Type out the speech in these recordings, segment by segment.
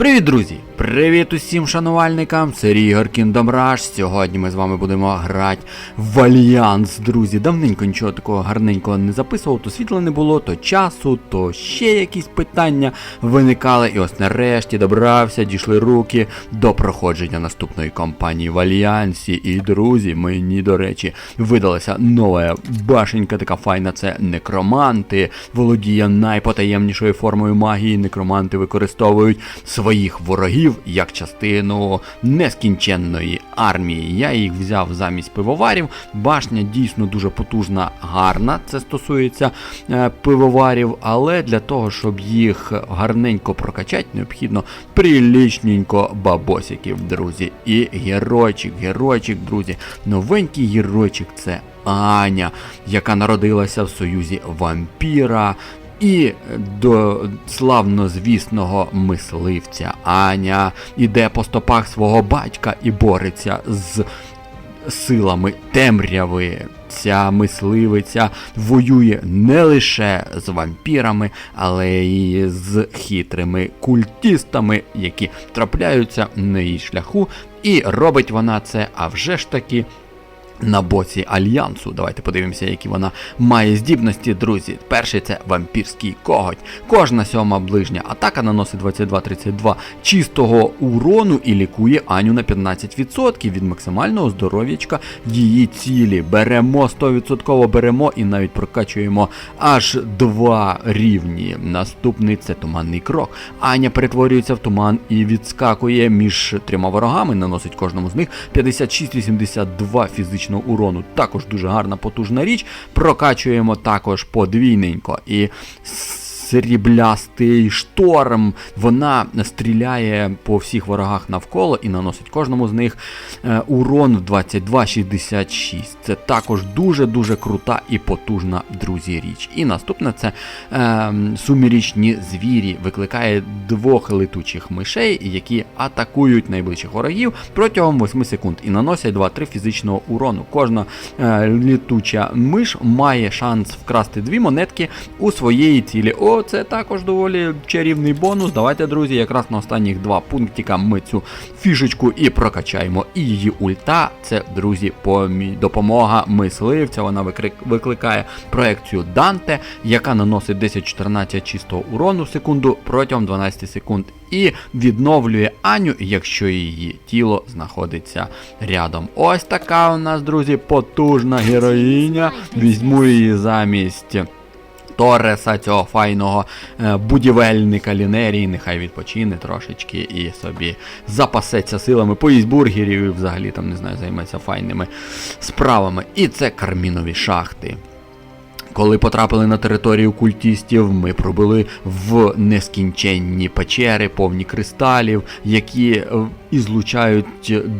Привіт, друзі! Привіт усім шанувальникам! Це Ігор Kingdom. Сьогодні ми з вами будемо грати в Альянс, друзі. Давненько нічого такого гарненького не записував, то світла не було, то часу, то ще якісь питання виникали. І ось нарешті добрався, дійшли руки до проходження наступної кампанії в Альянсі. І, друзі, мені, до речі, видалася нова башенька, така файна, це некроманти. Володіє найпотаємнішою формою магії. Некроманти використовують своїх ворогів як частину нескінченної армії. Я їх взяв замість пивоварів. Башня дійсно дуже потужна, гарна. Це стосується е, пивоварів, але для того, щоб їх гарненько прокачати, необхідно прилічненько бабосиків, друзі. І геройчик, геройчик, друзі. Новенький геройчик це Аня, яка народилася в союзі вампіра. І до славнозвісного мисливця Аня іде по стопах свого батька і бореться з силами темряви. Ця мисливиця воює не лише з вампірами, але й з хитрими культістами, які трапляються на її шляху. І робить вона це, а вже ж таки. На боці альянсу. Давайте подивимося, які вона має здібності, друзі. Перший це вампірський коготь. Кожна сьома ближня атака наносить 22-32 чистого урону і лікує Аню на 15% від максимального здоров'ячка її цілі. Беремо 100% беремо і навіть прокачуємо аж два рівні. Наступний це туманний крок. Аня перетворюється в туман і відскакує між трьома ворогами, наносить кожному з них 56-82 фізичного урону. Також дуже гарна потужна річ. Прокачуємо також подвійненько. І сріблястий шторм. Вона стріляє по всіх ворогах навколо і наносить кожному з них е, урон в 22,66. Це також дуже-дуже крута і потужна, друзі, річ. І наступне це е, сумірічні звірі. Викликає двох летучих мишей, які атакують найближчих ворогів протягом 8 секунд і наносять 2-3 фізичного урону. Кожна е, літуча миш має шанс вкрасти дві монетки у своєї цілі. О, це також доволі чарівний бонус. Давайте, друзі, якраз на останніх два пунктика ми цю фішечку і прокачаємо. І її ульта це, друзі, допомога мисливця. Вона викликає проекцію Данте, яка наносить 10-14 чистого урону в секунду протягом 12 секунд. І відновлює Аню, якщо її тіло знаходиться рядом. Ось така у нас, друзі, потужна героїня. Візьму її замість. Тореса, цього файного е, будівельника лінерії, нехай відпочине трошечки і собі запасеться силами, поїсть бургерів і взагалі там, не знаю, займеться файними справами. І це кармінові шахти. Коли потрапили на територію культістів, ми пробили в нескінченні печери, повні кристалів, які е, ізлучають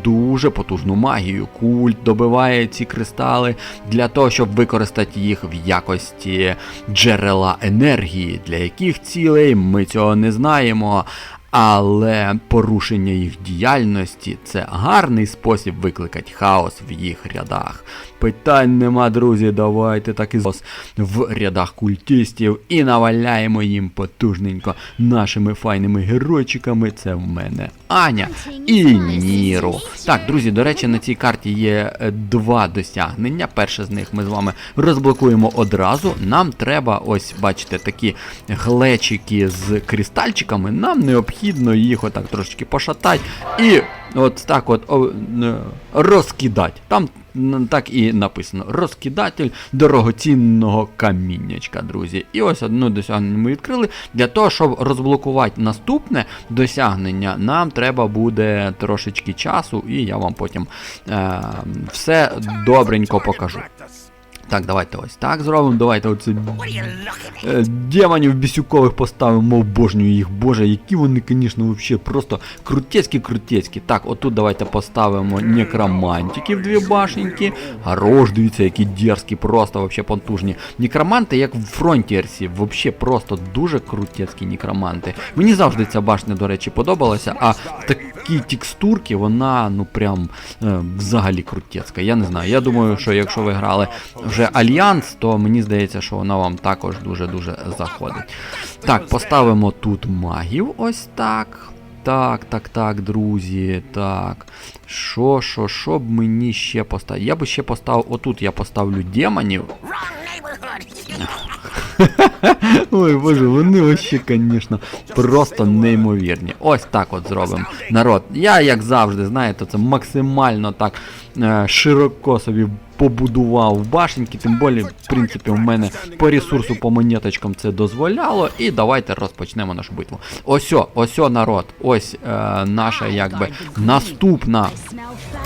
дуже потужну магію. Культ добиває ці кристали для того, щоб використати їх в якості джерела енергії, для яких цілей ми цього не знаємо. Але порушення їх діяльності це гарний спосіб викликати хаос в їх рядах. Питань нема, друзі, давайте так і в рядах культистів і наваляємо їм потужненько нашими файними геройчиками. Це в мене Аня і Ніру. Так, друзі, до речі, на цій карті є е, два досягнення. Перше з них ми з вами розблокуємо одразу. Нам треба, ось, бачите, такі глечики з кристальчиками. Нам необхідно їх отак трошечки пошатати і от так от розкидати. Там так і написано: розкидатель дорогоцінного каміннячка, друзі. І ось одне досягнення ми відкрили. Для того, щоб розблокувати наступне досягнення, нам треба буде трошечки часу, і я вам потім е, все добренько покажу. Так, давайте ось так зробимо. Давайте оце е, демонів бісюкових поставимо, обожнюю їх. Боже, які вони, звісно, вообще просто крутецькі-крутецькі. Так, отут давайте поставимо некромантиків дві башеньки. Хорош, дивіться, які дерзкі, просто вообще потужні. Некроманти, як в фронтірсі, вообще просто дуже крутецькі некроманти. Мені завжди ця башня, до речі, подобалася, а такі текстурки, вона, ну прям е, взагалі крутецька. Я не знаю. Я думаю, що якщо ви грали вже Альянс, то мені здається, що вона вам також дуже-дуже заходить. Так, поставимо тут магів ось так. Так, так, так, друзі. Так. Що, що, що б мені ще поставити? Я би ще поставив. Отут я поставлю демонів. Ой, боже, вони вообще, звісно, просто неймовірні. Ось так от зробимо. Народ. Я, як завжди, знаєте, це максимально так е, широко собі побудував башеньки, тим більше, в принципі, в мене по ресурсу, по монеточкам це дозволяло. І давайте розпочнемо нашу битву. Ось, ось народ. Ось е, наша якби наступна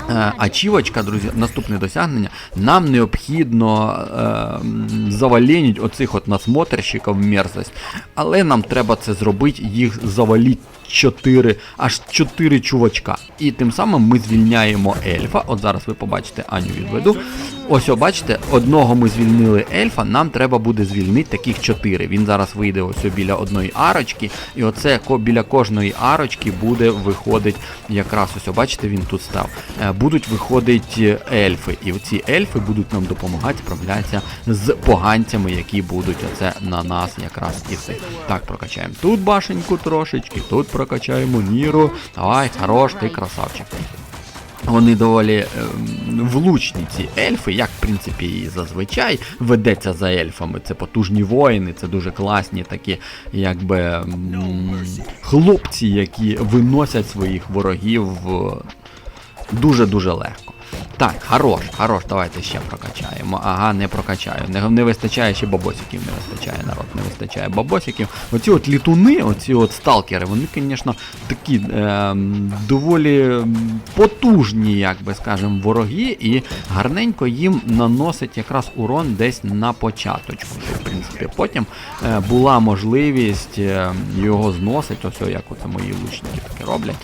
е, ачівочка, друзі, наступне досягнення. Нам необхідно е, завалініть оцих от насмотрщиків мерзость. Але нам треба це зробити, їх заваліть 4, аж 4 чувачка. І тим самим ми звільняємо ельфа. От зараз ви побачите Аню відведу. Ось, бачите, одного ми звільнили ельфа, нам треба буде звільнити таких 4. Він зараз вийде ось біля одної арочки, і оце біля кожної арочки буде виходить якраз ось, о, бачите, він тут став. Е, Будуть виходити ельфи, і ці ельфи будуть нам допомагати справлятися з поганцями, які будуть оце на нас якраз іти. Так, прокачаємо тут башеньку трошечки, тут прокачаємо Ніру. Давай, хорош, ти красавчик. Вони доволі ем, влучні ці ельфи, як в принципі і зазвичай ведеться за ельфами. Це потужні воїни, це дуже класні такі, якби хлопці, які виносять своїх ворогів дуже-дуже легко. Так, хорош, хорош, давайте ще прокачаємо. Ага, не прокачаю. Не, не вистачає ще бабосиків, не вистачає народ, не вистачає бабосиків. Оці от літуни, оці от сталкери, вони, звісно, такі е, доволі потужні, як би скажемо, вороги, і гарненько їм наносить якраз урон десь на початочку. В принципі, потім е, була можливість е, його зносити, ось як оце мої лучники таке роблять.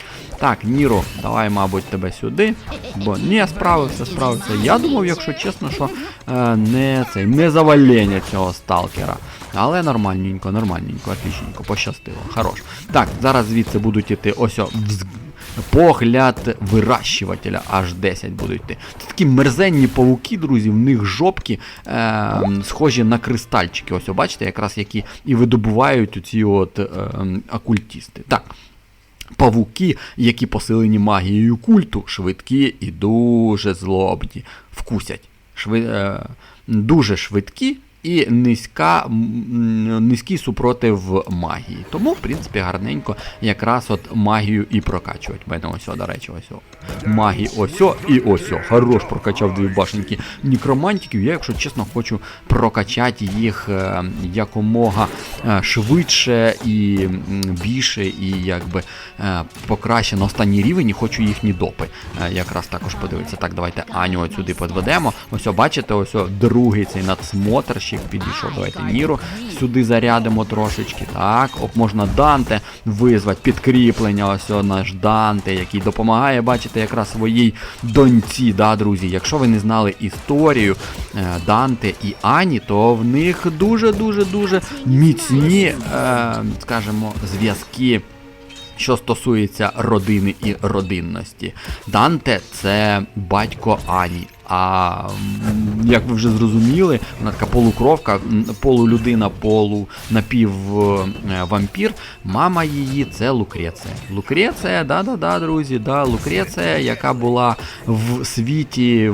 Так, Ніро, давай, мабуть, тебе сюди. Бо ні, справився, справився. Я думав, якщо чесно, що е, не цей не завалення цього сталкера. Але нормальненько, нормальненько, отлічненько, пощастило. Хорош. Так, зараз звідси будуть іти ось о. Погляд вирощувателя аж 10 будуть йти. Це такі мерзенні павуки, друзі, в них жопки е, схожі на кристальчики. Ось, бачите, якраз які і видобувають оці от е, окультісти. Так. Павуки, які посилені магією культу, швидкі і дуже злобні. Вкусять. Шви... е, Дуже швидкі і низька, низький супротив магії. Тому, в принципі, гарненько якраз от магію і прокачувати. У мене ось, до речі, ось. о. Магії ось і ось. о. Хорош прокачав дві башеньки нікромантиків. Я, якщо чесно, хочу прокачати їх е, якомога е, швидше і більше, і якби е, покраще на останній рівень і хочу їхні допи. Якраз також подивитися. Так, давайте Аню от сюди подведемо. Ось, бачите, ось другий цей надсмотрщик підійшов. Давайте Ніру сюди зарядимо трошечки. Так, оп, можна Данте визвати, підкріплення. Ось наш Данте, який допомагає, бачите, якраз своїй доньці, да, друзі. Якщо ви не знали історію е, Данте і Ані, то в них дуже-дуже дуже міцні, е, скажімо, зв'язки. Що стосується родини і родинності, Данте це батько Ані. А як ви вже зрозуміли, вона така полукровка, полулюдина, полу напіввампір. Мама її це Лукреція. Лукреція, да-да-да, друзі, да, Лукреція, яка була в світі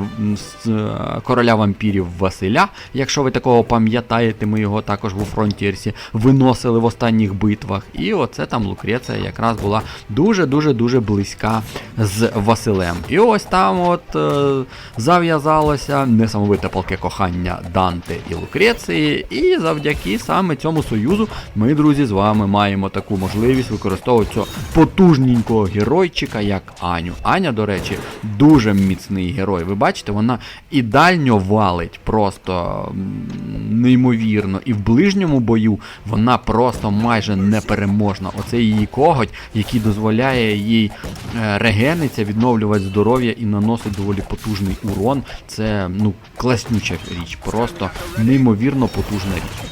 е, короля вампірів Василя. Якщо ви такого пам'ятаєте, ми його також у Фронтірсі виносили в останніх битвах. І оце там Лукреція якраз була дуже-дуже дуже близька з Василем. І ось там от е, зав'язалося несамовите палке кохання Данте і Лукреції. І завдяки саме цьому союзу ми, друзі, з вами маємо таку можливість використовувати цього потужненького геройчика, як Аню. Аня, до речі, дуже міцний герой. Ви бачите, вона ідеально валить, просто неймовірно. І в ближньому бою вона просто майже непереможна. Оце її коготь, який дозволяє їй е, регениться, відновлювати здоров'я і наносить доволі потужний урон. Це ну класнюча річ, просто неймовірно потужна річ.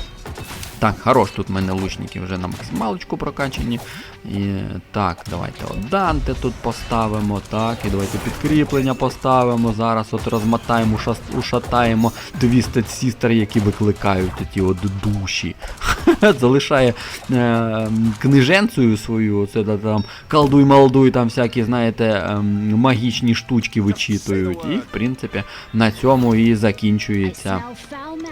Так, хорош, тут в мене лучники вже на максималочку прокачані. І так, давайте от Данте тут поставимо. Так, і давайте підкріплення поставимо. Зараз от розмотаємо, ушатаємо Twisted Sister, які викликають ті от душі. Залишає е, книженцею свою, це да, там колдуй-малдуй, там всякі, знаєте, ем, магічні штучки вичитують. І, в принципі, на цьому і закінчується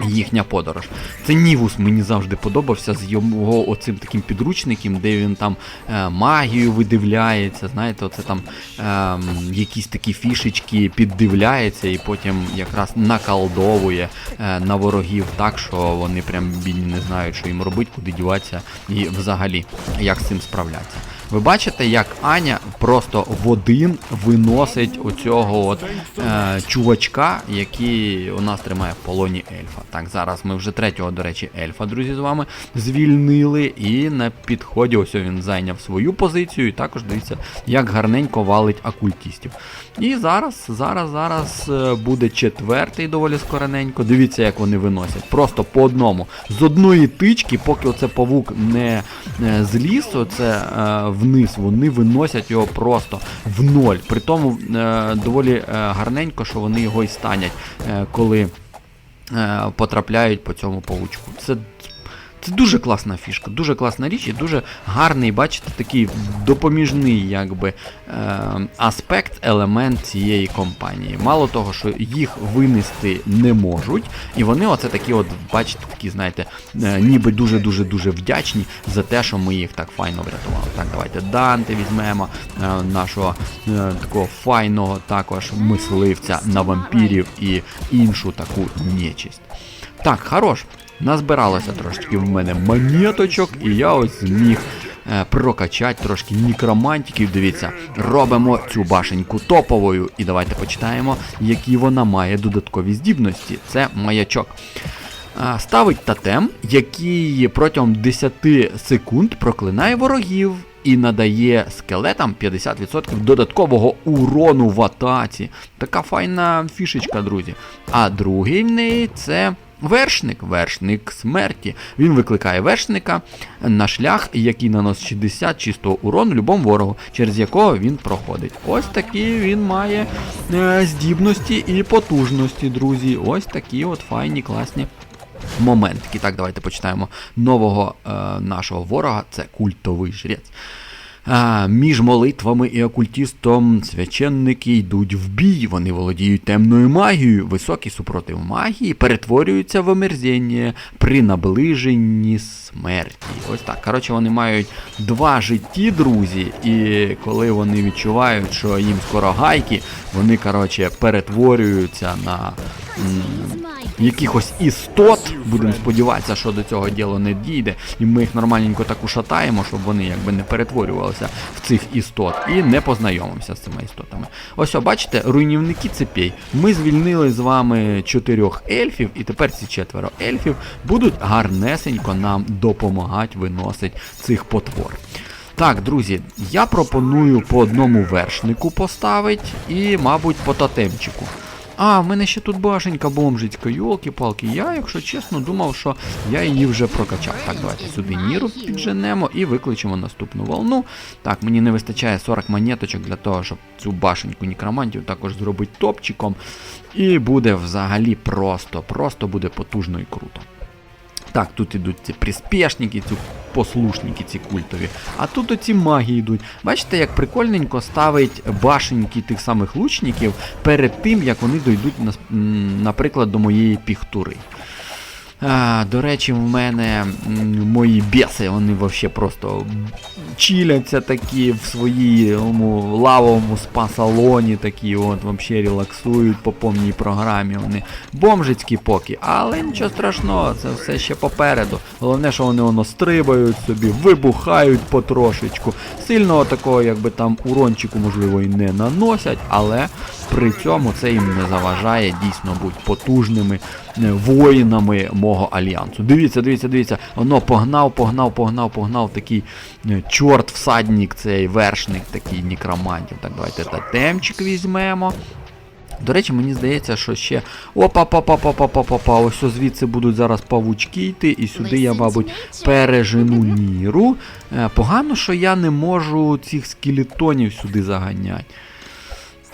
їхня подорож. Це Нівус мені завжди подобався з його оцим таким підручником, де він там е, магію видивляється, знаєте, оце там е, якісь такі фішечки піддивляється і потім якраз накалдовує е, на ворогів так, що вони прям бідні не знають, що їм робити, куди діватися і взагалі як з цим справлятися. Ви бачите, як Аня просто в один виносить оцього от е, чувачка, який у нас тримає в полоні ельфа. Так, зараз ми вже третього, до речі, ельфа, друзі, з вами звільнили. І на підході ось він зайняв свою позицію. І також дивіться, як гарненько валить окультістів. І зараз, зараз, зараз е, буде четвертий доволі скорененько. Дивіться, як вони виносять. Просто по одному. З одної тички, поки оце павук не е, зліз, оце е, вниз, вони виносять його просто в ноль. При тому е, доволі е, гарненько, що вони його і станять, е, коли потрапляють по цьому паучку. Це це дуже класна фішка, дуже класна річ і дуже гарний, бачите, такий допоміжний якби, е, аспект, елемент цієї компанії. Мало того, що їх винести не можуть, і вони оце такі, от, бачите, такі, знаєте, е, ніби дуже-дуже дуже вдячні за те, що ми їх так файно врятували. Так, давайте Данте візьмемо е, нашого такого файного також мисливця на вампірів і іншу таку нечисть. Так, хорош. Назбиралося трошки в мене монеточок, і я ось зміг е, прокачати трошки нікромантиків. Дивіться, робимо цю башеньку топовою. І давайте почитаємо, які вона має додаткові здібності. Це маячок. А, Ставить тотем, який протягом 10 секунд проклинає ворогів і надає скелетам 50% додаткового урону в атаці. Така файна фішечка, друзі. А другий в неї це. Вершник, вершник смерті. Він викликає вершника на шлях, який наносить 60 чистого урону любому ворогу, через якого він проходить. Ось такі він має е, здібності і потужності, друзі. Ось такі от файні, класні моментики. Так, давайте почитаємо нового е, нашого ворога. Це культовий жрець. А, між молитвами і окультістом священники йдуть в бій, вони володіють темною магією, високий супротив магії перетворюються в омерзіння при наближенні смерті. Ось так. Коротше, вони мають два житті, друзі, і коли вони відчувають, що їм скоро гайки, вони, коротше, перетворюються на якихось істот. Будемо сподіватися, що до цього діло не дійде, і ми їх нормальненько так ушатаємо, щоб вони якби не перетворювалися в цих істот і не познайомимося з цими істотами. Ось, бачите, руйнівники цепей. Ми звільнили з вами чотирьох ельфів, і тепер ці четверо ельфів будуть гарнесенько нам допомагати виносити цих потвор. Так, друзі, я пропоную по одному вершнику поставити і, мабуть, по тотемчику. А, в мене ще тут башенька бомжицька, йолки-палки. Я, якщо чесно, думав, що я її вже прокачав. Так, давайте сюди Ніру підженемо і викличемо наступну волну. Так, мені не вистачає 40 монеточок для того, щоб цю башеньку нікромантів також зробити топчиком. І буде взагалі просто, просто буде потужно і круто. Так, тут ідуть ці приспішники, ці послушники, ці культові. А тут оці маги йдуть. Бачите, як прикольненько ставить башеньки тих самих лучників перед тим, як вони дійдуть, наприклад, до моєї піхтури. До речі, в мене мої біси, вони вообще просто чиляться такі в своєму лавовому спа-салоні, такі от вообще релаксують по повній програмі. Вони бомжицькі поки, але нічого страшного, це все ще попереду. Головне, що вони воно стрибають собі, вибухають потрошечку. Сильного такого, якби там урончику, можливо, і не наносять, але при цьому це їм не заважає дійсно бути потужними е, воїнами мого альянсу. Дивіться, дивіться, дивіться, воно погнав, погнав, погнав, погнав такий е, чорт всадник, цей вершник такий нікромантів. Так, давайте тотемчик візьмемо. До речі, мені здається, що ще. опа па па па па па па па Ось звідси будуть зараз павучки йти, і сюди я, мабуть, пережену ніру. Е, Погано, що я не можу цих скелетонів сюди заганяти.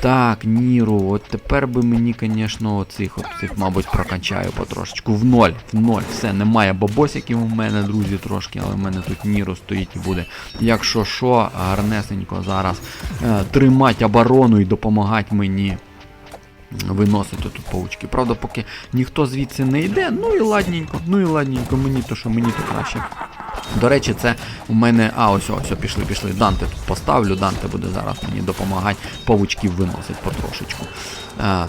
Так, Ніру, от тепер би мені, звісно, оцих, оцих, мабуть, прокачаю потрошечку. В ноль, в ноль. Все, немає бабосиків у мене, друзі, трошки, але в мене тут Ніру стоїть і буде. Якщо що, гарнесенько зараз е, тримати оборону і допомагати мені. Виносити тут паучки. Правда, поки ніхто звідси не йде, ну і ладненько, ну і ладненько, мені то що мені то краще. До речі, це у мене. А, ось, ось, пішли, пішли. Данте тут поставлю. Данте буде зараз мені допомагати. Павучків виносить потрошечку.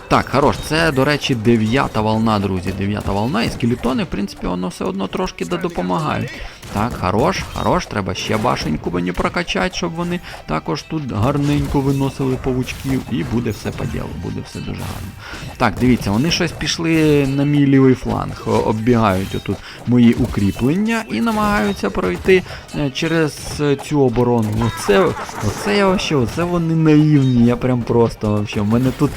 Так, хорош, це, до речі, дев'ята волна, друзі. Дев'ята волна. І скелетони, в принципі, воно все одно трошки допомагають. Так, хорош, хорош, треба ще башеньку мені прокачати, щоб вони також тут гарненько виносили павучків. І буде все по ділу, буде все дуже гарно. Так, дивіться, вони щось пішли на мій лівий фланг, оббігають отут мої укріплення і намагаються пройти е, через е, цю оборону. Оце, оце я вообще, оце вони наївні, я прям просто вообще. У мене тут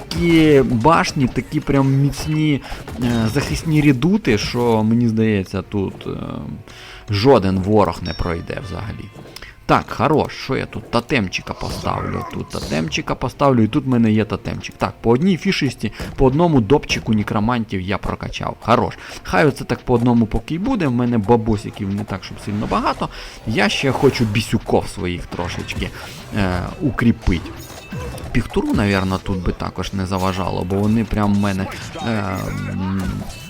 такі башні, такі прям міцні е, захисні рідути, що мені здається, тут е, жоден ворог не пройде взагалі. Так, хорош, що я тут тотемчика поставлю. Тут тотемчика поставлю, і тут в мене є тотемчик. Так, по одній фішисті, по одному допчику некромантів я прокачав. Хорош. Хай оце так по одному поки й буде. В мене бабосиків не так, щоб сильно багато. Я ще хочу бісюков своїх трошечки е, укріпити. Піхтуру, напевно, тут би також не заважало, бо вони прям в мене е,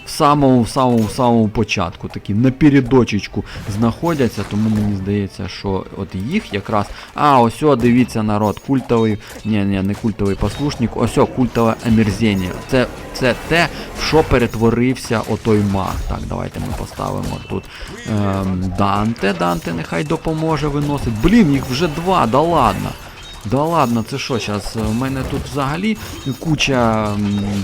в самому, в самому, в самому початку такі напередочечку знаходяться, тому мені здається, що от їх якраз. А, ось, о, дивіться, народ, культовий, ні, ні, не культовий послушник, ось о, культове омерзення. Це, це те, в що перетворився отой маг. Так, давайте ми поставимо тут ем, Данте. Данте нехай допоможе виносить. Блін, їх вже два, да ладно. Да ладно, це що зараз? У мене тут взагалі куча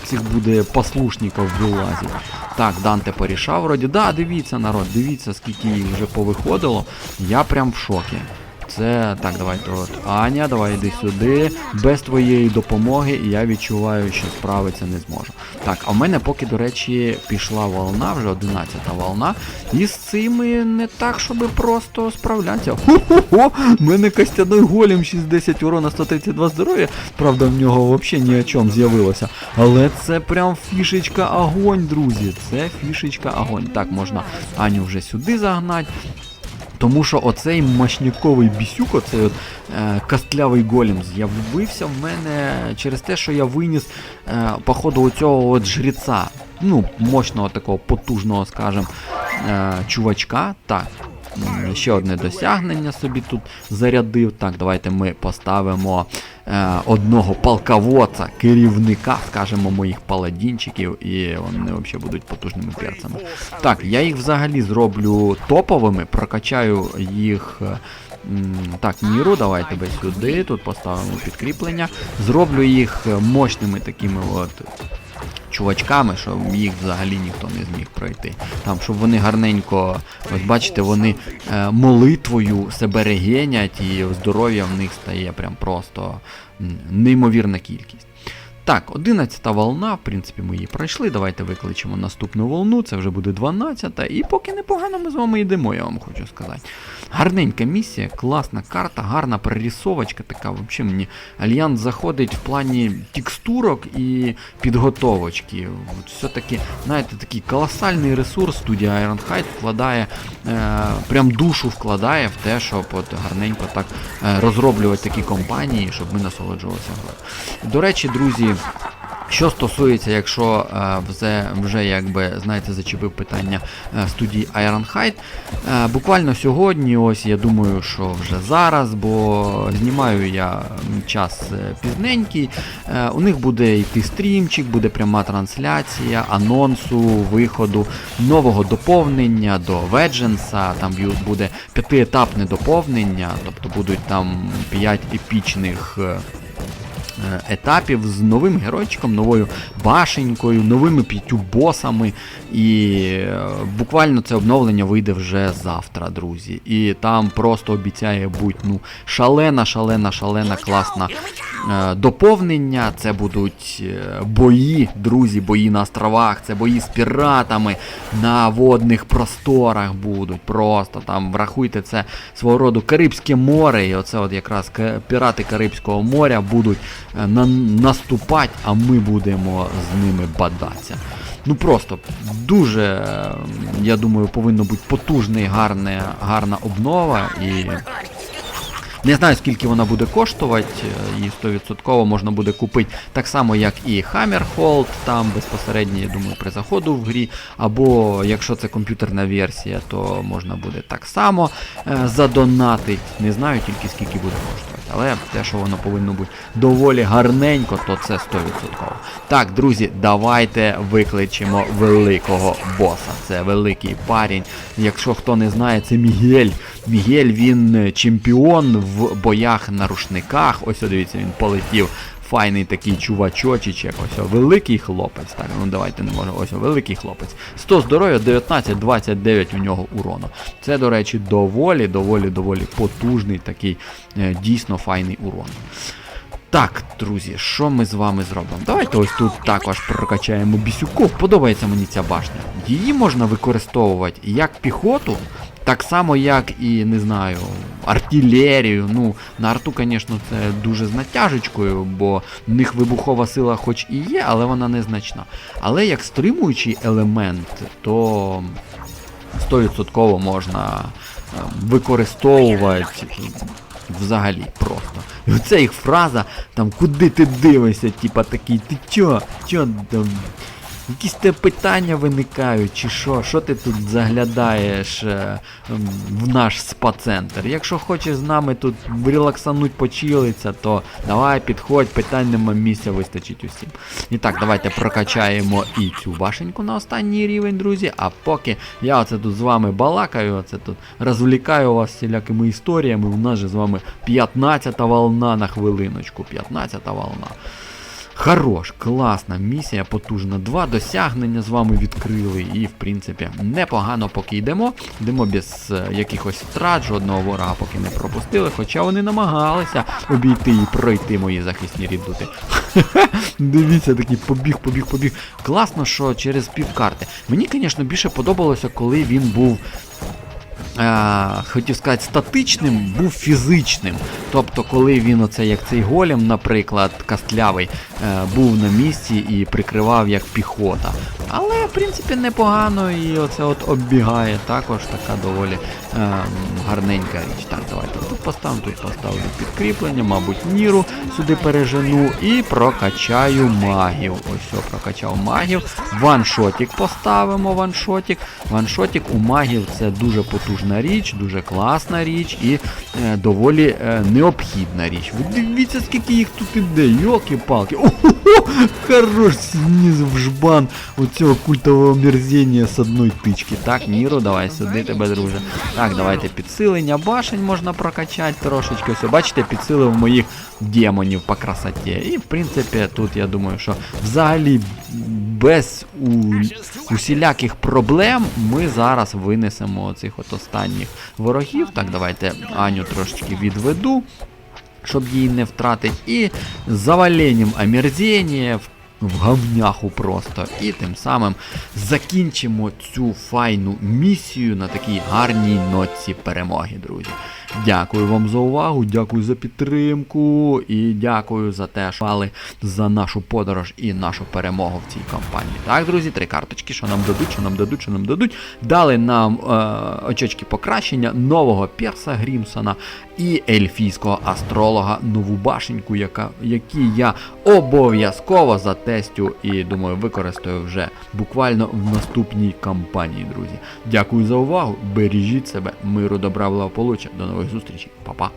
цих буде послушників вилазить. Так, Данте порішав вроді. Да, дивіться, народ, дивіться, скільки їх вже повиходило. Я прям в шокі. Це так, давайте от. Аня, давай йди сюди. Без твоєї допомоги я відчуваю, що справитися не зможу. Так, а в мене поки, до речі, пішла волна, вже 11-та волна. І з цими не так, щоб просто справлятися. Хо-хо-хо! В мене костяний голем 610 урона 132 здоров'я. Правда, в нього взагалі ні о чому з'явилося. Але це прям фішечка огонь, друзі. Це фішечка огонь. Так, можна Аню вже сюди загнати. Тому що оцей мощніковий бісюк, оцей от е, костлявий голем з'явився в мене через те, що я виніс е, походу оцього от жреця. Ну, мощного такого потужного, скажем, е, чувачка. Так. М, Ще одне досягнення собі тут зарядив. Так, давайте ми поставимо е, одного полководця, керівника, скажімо, моїх паладінчиків, і вони взагалі будуть потужними перцями. Так, я їх взагалі зроблю топовими, прокачаю їх. е, Так, Ніру, давай тебе сюди, тут поставимо підкріплення. Зроблю їх е, мощними такими от чувачками, щоб їх взагалі ніхто не зміг пройти. Там, щоб вони гарненько, ось бачите, вони е, молитвою себе регенять, і здоров'я в них стає прям просто неймовірна кількість. Так, 11 волна, в принципі, ми її пройшли. Давайте викличемо наступну волну, це вже буде 12-та. І поки непогано ми з вами йдемо, я вам хочу сказати. Гарненька місія, класна карта, гарна прорисовочка така. Взагалі мені альянс заходить в плані текстурок і підготовочки. Все-таки, знаєте, такий колосальний ресурс студія Ironhide вкладає, е, прям душу вкладає в те, щоб от гарненько так е, розроблювати такі компанії, щоб ми насолоджувалися. До речі, друзі. Що стосується, якщо е, вже, вже якби знаєте, зачепив питання е, студії Ironhide, е, буквально сьогодні, ось я думаю, що вже зараз, бо знімаю я час пізненький. У них буде йти стрімчик, буде пряма трансляція анонсу виходу нового доповнення до Ведженса. Там буде п'ятиетапне доповнення, тобто будуть там 5 епічних. Е, етапів з новим геройчиком, новою башенькою, новими п'ятю босами. І е, буквально це обновлення вийде вже завтра, друзі. І там просто обіцяє бути ну, шалена, шалена, шалена, класна доповнення, це будуть е, бої, друзі, бої на островах, це бої з піратами на водних просторах будуть. Просто там врахуйте це свого роду Карибське море. І оце от якраз пірати Карибського моря будуть е, на, наступати, а ми будемо з ними бадатися. Ну просто дуже, е, я думаю, повинно бути потужний, гарне, гарна обнова і. Не знаю, скільки вона буде коштувати, е, її 100% можна буде купити так само, як і Hammerhold, там безпосередньо, я думаю, при заходу в грі. Або якщо це комп'ютерна версія, то можна буде так само е, задонатити. Не знаю тільки скільки буде коштувати. Але те, що воно повинно бути доволі гарненько, то це 100%. Так, друзі, давайте викличемо великого боса. Це великий парень. Якщо хто не знає, це Мігель. Мігель він е, чемпіон в боях на рушниках. Ось о, дивіться, він полетів. Файний такий чувачочечек, ось великий хлопець. Так, ну давайте не можемо. Ось о, великий хлопець. 100 здоров'я, 19, 29 у нього урону. Це, до речі, доволі, доволі, доволі потужний такий е, дійсно файний урон. Так, друзі, що ми з вами зробимо? Давайте ось тут також прокачаємо бісюку. Подобається мені ця башня. Її можна використовувати як піхоту, так само, як і, не знаю, артилерію. Ну, на арту, звісно, це дуже з натяжечкою, бо в них вибухова сила хоч і є, але вона незначна. Але як стримуючий елемент, то 100% можна е, використовувати взагалі просто. І оця їх фраза, там, куди ти дивишся, типа такий, ти чо, чо там. Якісь те питання виникають, чи що, що ти тут заглядаєш е, в наш спа-центр. Якщо хочеш з нами тут релаксануть, почилиться, то давай підходь, питань нема місця вистачить усім. І так, давайте прокачаємо і цю башеньку на останній рівень, друзі. А поки я оце тут з вами балакаю, оце тут розвлікаю вас всілякими історіями. У нас же з вами 15-та волна на хвилиночку. 15-та волна. Хорош, класна місія, потужна. Два досягнення з вами відкрили. І, в принципі, непогано поки йдемо. Йдемо без е, якихось втрат, жодного ворога поки не пропустили, хоча вони намагалися обійти і пройти мої захисні рідути. Дивіться, такий побіг, побіг, побіг. Класно, що через півкарти. Мені, звісно, більше подобалося, коли він був. Е, хотів сказати, статичним, був фізичним. Тобто, коли він, оце як цей голем, наприклад, кастлявий, е, був на місці і прикривав як піхота. Але, в принципі, непогано і оце от оббігає також така доволі гарненька річ. Так, давайте тут поставимо, тут поставлю підкріплення, мабуть, ніру сюди пережену і прокачаю магів. Ось все, прокачав магів. Ваншотик поставимо, ваншотик. Ваншотик у магів це дуже потужна річ, дуже класна річ і е, доволі е, необхідна річ. Ви дивіться, скільки їх тут іде, йоки-палки. Хорош сніс в жбан оцього культового мерзіння з одної тички. Так, Ніро, давай сюди тебе, друже. Так, давайте підсилення башень можна прокачати трошечки. Ось, бачите, підсилив моїх демонів по красоті. І в принципі тут я думаю, що взагалі без у... усіляких проблем ми зараз винесемо цих от останніх ворогів. Так, давайте Аню трошечки відведу, щоб її не втратити. І заваленням омерзіння в в говняху просто. І тим самим закінчимо цю файну місію на такій гарній нотці перемоги, друзі. Дякую вам за увагу, дякую за підтримку і дякую за те, що мали за нашу подорож і нашу перемогу в цій кампанії. Так, друзі, три карточки, що нам дадуть, що нам дадуть, що нам дадуть. Дали нам е, очечки покращення нового Перса Грімсона і ельфійського астролога нову башеньку, яка, які я обов'язково затестю і думаю, використаю вже буквально в наступній кампанії, друзі. Дякую за увагу. Бережіть себе, миру, добра, благополуччя. До нових зустрічей. Па-па.